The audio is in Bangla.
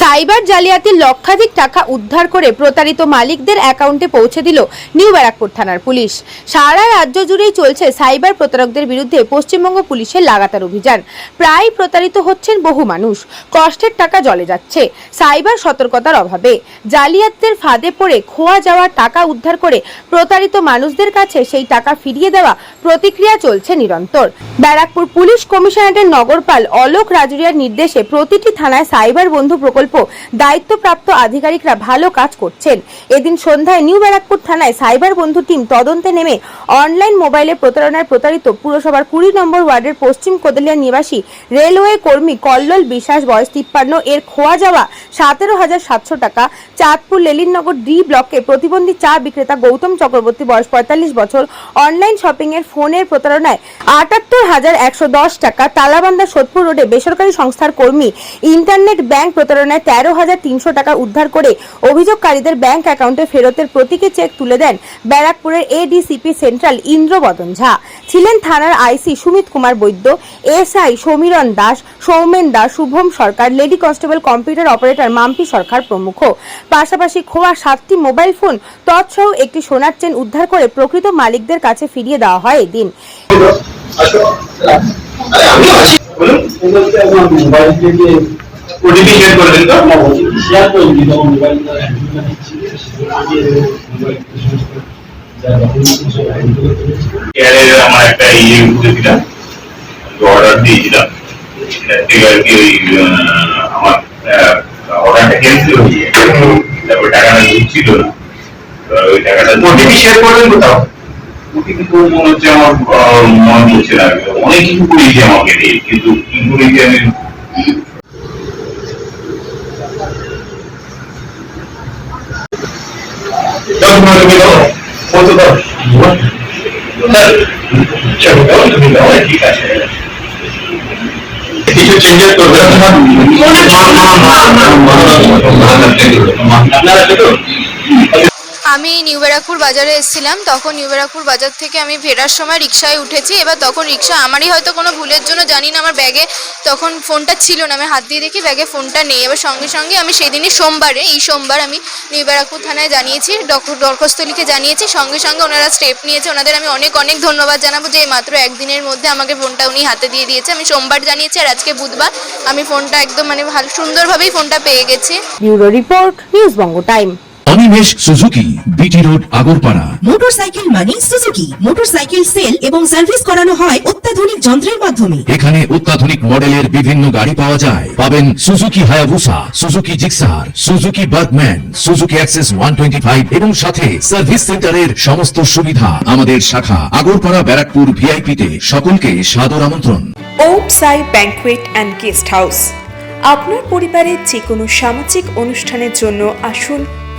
সাইবার জালিয়াতির লক্ষাধিক টাকা উদ্ধার করে প্রতারিত মালিকদের অ্যাকাউন্টে পৌঁছে দিল নিউ ব্যারাকপুর থানার পুলিশ। সারা রাজ্য জুড়েই চলছে সাইবার প্রতারকদের বিরুদ্ধে পশ্চিমবঙ্গ পুলিশের লাগাতার অভিযান। প্রায় প্রতারিত হচ্ছেন বহু মানুষ। কষ্টের টাকা জলে যাচ্ছে। সাইবার সতর্কতার অভাবে জালিয়াতদের ফাঁদে পড়ে খোয়া যাওয়া টাকা উদ্ধার করে প্রতারিত মানুষদের কাছে সেই টাকা ফিরিয়ে দেওয়া প্রতিক্রিয়া চলছে নিরন্তর। ব্যারাকপুর পুলিশ কমিশনারেটের নগরপাল অলোক রাজুরিয়ার নির্দেশে প্রতিটি থানায় সাইবার বন্ধু প্রকল্প দায়িত্বপ্রাপ্ত আধিকারিকরা ভালো কাজ করছেন। এদিন সন্ধ্যায় নিউ ব্যারাকপুর থানায় সাইবার বন্ধু টিম তদন্তে নেমে অনলাইন মোবাইলে প্রতারণায় প্রতারিত পুরসভার কুড়ি নম্বর ওয়ার্ডের পশ্চিম কোদলিয়া নিবাসী রেলওয়ে কর্মী কল্লোল বিশ্বাস, বয়স তিপ্পান্ন। এর খোয়া যাওয়া সতেরো হাজার সাতশো টাকা। চাঁদপুর লেলিননগর ডি ব্লকে প্রতিবন্ধী চা বিক্রেতা গৌতম চক্রবর্তী, বয়স পঁয়তাল্লিশ বছর। অনলাইন শপিং এর ফোনের প্রতারণায় আটাত্তর হাজার একশো দশ টাকা। তালাবান্দা সোদপুর রোডে বেসরকারি সংস্থার কর্মী ইন্টারনেট ব্যাংক প্রতারণায় তেরো হাজার তিনশো টাকা উদ্ধার করে অভিযোগকারীদের ব্যাংক অ্যাকাউন্টে ফেরতের প্রতীকী চেক তুলে দেন ব্যারাকপুরের এডিসিপি সেন্ট্রাল ইন্দ্রবদন ঝা। ছিলেন থানার IC Sumit Kumar Baidya, SI Samiran Das, Soumen Das, Shubham Sarkar, lady constable computer operator Mampi Sarkar প্রমুখ। পাশাপাশি খোয়া সাতটি মোবাইল ফোন তৎসহ একটি সোনার চেন উদ্ধার করে প্রকৃত মালিকদের কাছে ফিরিয়ে দেওয়া হয় এদিন আমি আছি বলুন মোবাইল থেকে ওটিপি শেয়ার করবেন তো। আমার ওটিপি শেয়ার করে মোবাইল এয়ারে আমার একটা ইয়ে করেছিলাম অর্ডার দিয়েছিলাম আর কি ওই আমার অর্ডারটা ক্যান্সেল হয়ে যায় তারপর টাকাটা ঢুকছিল না। ওই টাকাটা ওটিপি শেয়ার করবেন কোথাও। ওটিপি তো মনে হচ্ছে আমার মনে না। অনেক কিছু করেছি আমাকে কিন্তু কি করেছি আমি দশ মিনিট তুমি দাও কত দাও চলো দাও তুমি দাও ঠিক আছে কিছু চেঞ্জেস করবে আপনারা তো আমি নিউ বাজারে এসেছিলাম, তখন নিউ বাজার থেকে আমি ফেরার সময় রিক্সায় উঠেছি। এবার তখন রিক্সা আমারই হয়তো কোনো ভুলের জন্য, জানি না আমার ব্যাগে তখন ফোনটা ছিল না, আমি হাত দিয়ে দেখি ব্যাগে ফোনটা নেই। এবার সঙ্গে সঙ্গে আমি সেই দিনই সোমবারে, এই সোমবার আমি নিউ থানায় জানিয়েছি দরখাস্ত লিখে জানিয়েছি। সঙ্গে সঙ্গে ওনারা স্টেপ নিয়েছে, ওনাদের আমি অনেক অনেক ধন্যবাদ জানাব যে মাত্র একদিনের মধ্যে আমাকে ফোনটা উনি হাতে দিয়ে দিয়েছে। আমি সোমবার জানিয়েছি আর আজকে বুধবার আমি ফোনটা একদম মানে ভালো, সুন্দরভাবেই ফোনটা পেয়ে গেছি। Bureau report, news Banga time. Animesh Suzuki BT road Agarpara. Motorcycle মানে সুজুকি। মোটরসাইকেল সেল এবং সার্ভিস করানো হয় অত্যাধুনিক যন্ত্রের মাধ্যমে। এখানে অত্যাধুনিক মডেলের বিভিন্ন গাড়ি পাওয়া যায়। পাবেন Suzuki Hayabusa Suzuki Gixxer Suzuki Burgman Suzuki Access one twenty five এবং সাথে সার্ভিস সেন্টারের সমস্ত সুবিধা আমাদের শাখা আগরপাড়া ব্যারাকপুর ভিআইপি তে। সকলকে সাদর আমন্ত্রণ। ওম সাই ব্যাংকুয়েট অ্যান্ড গেস্ট হাউস আপনার পরিবারের যে কোনো সামাজিক অনুষ্ঠানের জন্য আসুন